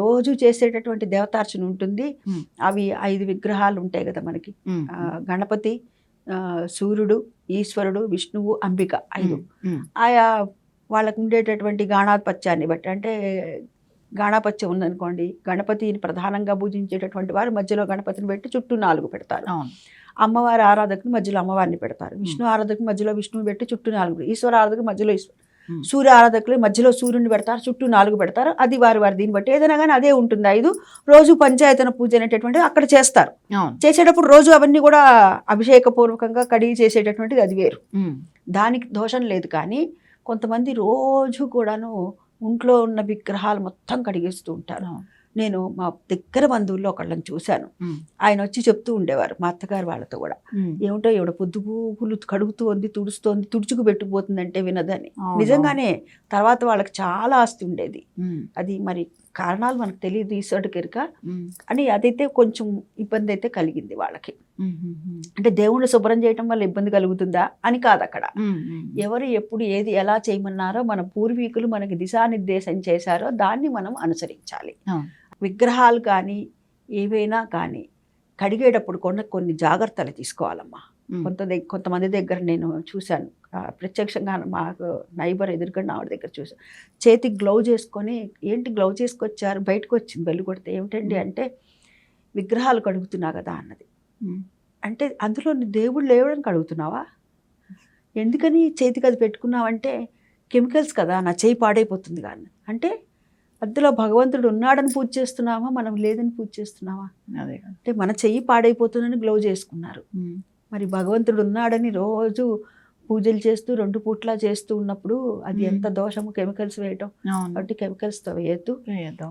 రోజు చేసేటటువంటి దేవతార్చన ఉంటుంది. అవి ఐదు విగ్రహాలు ఉంటాయి కదా మనకి. గణపతి సూర్యుడు ఈశ్వరుడు విష్ణువు అంబిక ఐదు. ఆయా వాళ్ళకు ఉండేటటువంటి గాణాపత్యాన్ని బట్టి అంటే గాణాపత్యం ఉందనుకోండి గణపతిని ప్రధానంగా పూజించేటటువంటి వారు మధ్యలో గణపతిని పెట్టి చుట్టూ నాలుగు పెడతారు. అమ్మవారి ఆరాధకుని మధ్యలో అమ్మవారిని పెడతారు. విష్ణు ఆరాధకుని మధ్యలో విష్ణువు పెట్టి చుట్టూ నాలుగు ఈశ్వర ఆరాధకు మధ్యలో ఈశ్వరు. సూర్య ఆరాధకులు మధ్యలో సూర్యుని పెడతారు చుట్టూ నాలుగు పెడతారు. అది వారి వారి దీన్ని బట్టి. ఏదైనా కానీ అదే ఉంటుంది. ఐదు రోజు పంచాయతన పూజ అనేటటువంటిది అక్కడ చేస్తారు. చేసేటప్పుడు రోజు అవన్నీ కూడా అభిషేకపూర్వకంగా కడిగి చేసేటటువంటిది అది వేరు. దానికి దోషం లేదు కానీ కొంతమంది రోజు కూడాను ఒంట్లో ఉన్న విగ్రహాలు మొత్తం కడిగేస్తూ ఉంటారు. నేను మా దగ్గర బంధువుల్లో ఒకళ్ళని చూశాను. ఆయన వచ్చి చెప్తూ ఉండేవారు మా అత్తగారు వాళ్ళతో కూడా. ఏమిటో ఈవిడ పొద్దుగూకులు కడుగుతోంది తుడుస్తోంది తుడుచుకు పెట్టుకుపోతుందంటే వినదని. నిజంగానే తర్వాత వాళ్ళకి చాలా ఆస్తి ఉండేది. అది మరి కారణాలు మనకు తెలియదు ఎరుక. ఉమ్, అని అదైతే కొంచెం ఇబ్బంది అయితే కలిగింది వాళ్ళకి. అంటే దేవుణ్ణి శుభ్రం చేయటం వల్ల ఇబ్బంది కలుగుతుందా అని కాదు అక్కడ. ఎవరు ఎప్పుడు ఏది ఎలా చేయమన్నారో మన పూర్వీకులు మనకి దిశానిర్దేశం చేశారో దాన్ని మనం అనుసరించాలి. విగ్రహాలు కానీ ఏవైనా కానీ కడిగేటప్పుడు కొన్ని కొన్ని జాగ్రత్తలు తీసుకోవాలమ్మా. కొంత కొంతమంది దగ్గర నేను చూశాను. ప్రత్యక్షంగా మాకు నైబర్ ఎదురుకుండా ఆవిడ దగ్గర చూశాను. చేతికి గ్లౌజ్ వేసుకొని ఏంటి గ్లౌజ్ వేసుకొచ్చారు? బయటకు వచ్చింది బెల్లు కొడితే ఏమిటండి. అంటే విగ్రహాలు కడుగుతున్నా కదా అన్నది. అంటే అందులో దేవుడు లేవడం కడుగుతున్నావా? ఎందుకని చేతికి అది పెట్టుకున్నావంటే కెమికల్స్ కదా నా చేయి పాడైపోతుంది కానీ అంటే అందులో భగవంతుడు ఉన్నాడని పూజ చేస్తున్నావా? మనం లేదని పూజ చేస్తున్నావా? అదే. అంటే మన చెయ్యి పాడైపోతుందని గ్లౌజ్ చేసుకున్నారు. మరి భగవంతుడు ఉన్నాడని రోజు పూజలు చేస్తూ రెండు పూట్లా చేస్తూ ఉన్నప్పుడు అది. ఎంత దోషము? కెమికల్స్ వేయటం. కాబట్టి కెమికల్స్తో వేయద్దు.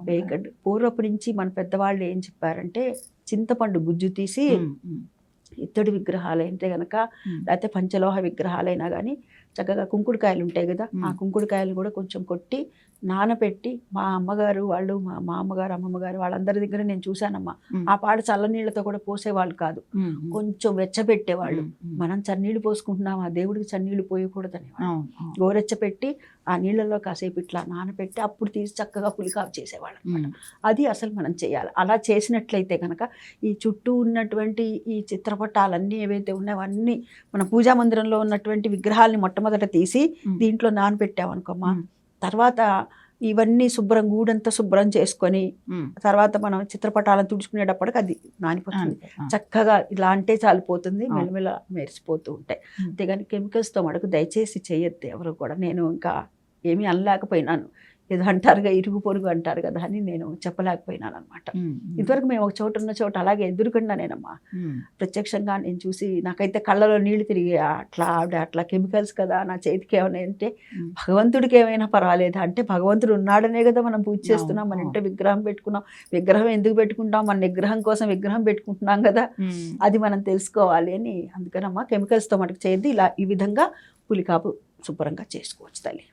వేయకండి. పూర్వపు నుంచి మన పెద్దవాళ్ళు ఏం చెప్పారంటే చింతపండు గుజ్జు తీసి ఇత్తడి విగ్రహాలు గనక ఉమ్, లేకపోతే పంచలోహ విగ్రహాలైనా కానీ చక్కగా కుంకుడుకాయలు ఉంటాయి కదా ఆ. కుంకుడుకాయలు కూడా కొంచెం కొట్టి నానబెట్టి మా అమ్మగారు వాళ్ళు మా మా అమ్మగారు అమ్మమ్మ గారు వాళ్ళందరి దగ్గర నేను చూశానమ్మా. ఆ పాడు చల్లనీళ్ళతో కూడా పోసేవాళ్ళు కాదు. కొంచెం వెచ్చబెట్టేవాళ్ళు. మనం చన్నీళ్ళు పోసుకుంటున్నాం ఆ దేవుడికి చన్నీళ్ళు పోయకూడదని అవును, అవును. గోరెచ్చ పెట్టి ఆ నీళ్ళలో కాసేపు ఇట్లా నానబెట్టి అప్పుడు తీసి చక్కగా పులికాపు చేసేవాళ్ళు అది అసలు మనం చేయాలి. అలా చేసినట్లయితే కనుక ఈ చుట్టూ ఉన్నటువంటి ఈ చిత్రపటాలన్నీ ఏవైతే ఉన్నాయో అవన్నీ మన పూజా మందిరంలో ఉన్నటువంటి విగ్రహాలని మొట్టమొదట తీసి దీంట్లో నానబెట్టామనుకోమ్మా ఉమ్, తర్వాత ఇవన్నీ శుభ్రం గూడంతా శుభ్రం చేసుకొని తర్వాత మనం చిత్రపటాలను తుడుచుకునేటప్పటికి అది నానిపోతుంది. చక్కగా ఇలా అంటే చాలిపోతుంది. మెల్లమెల్ల మెరిసిపోతూ ఉంటాయి. అంతేగాని కెమికల్స్తో మటుకు దయచేసి చేయొద్దు ఎవరు కూడా. నేను ఇంకా ఏమీ అనలేకపోయినాను. ఏదో అంటారుగా ఇరుగు పొరుగు అంటారు కదా అని నేను చెప్పలేకపోయినాను అనమాట ఇదివరకు మేము ఒక చోట ఉన్న చోట అలాగే ఎదురుకుండా నేనమ్మా. ప్రత్యక్షంగా నేను చూసి నాకైతే కళ్ళలో నీళ్ళు తిరిగి అట్లా ఆవిడ అట్లా కెమికల్స్ కదా నా చేతికి ఏమైనా అంటే. భగవంతుడికి ఏమైనా పర్వాలేదా అంటే భగవంతుడు ఉన్నాడనే కదా మనం పూజ చేస్తున్నాం మన. ఇంట్లో విగ్రహం పెట్టుకున్నాం. విగ్రహం ఎందుకు పెట్టుకుంటాం? మన విగ్రహం కోసం విగ్రహం పెట్టుకుంటున్నాం కదా. అది మనం తెలుసుకోవాలి అని అందుకనమ్మా కెమికల్స్తో మనకు చేయద్దు. ఇలా ఈ విధంగా పులికాపు శుభ్రంగా చేసుకోవచ్చు తల్లి.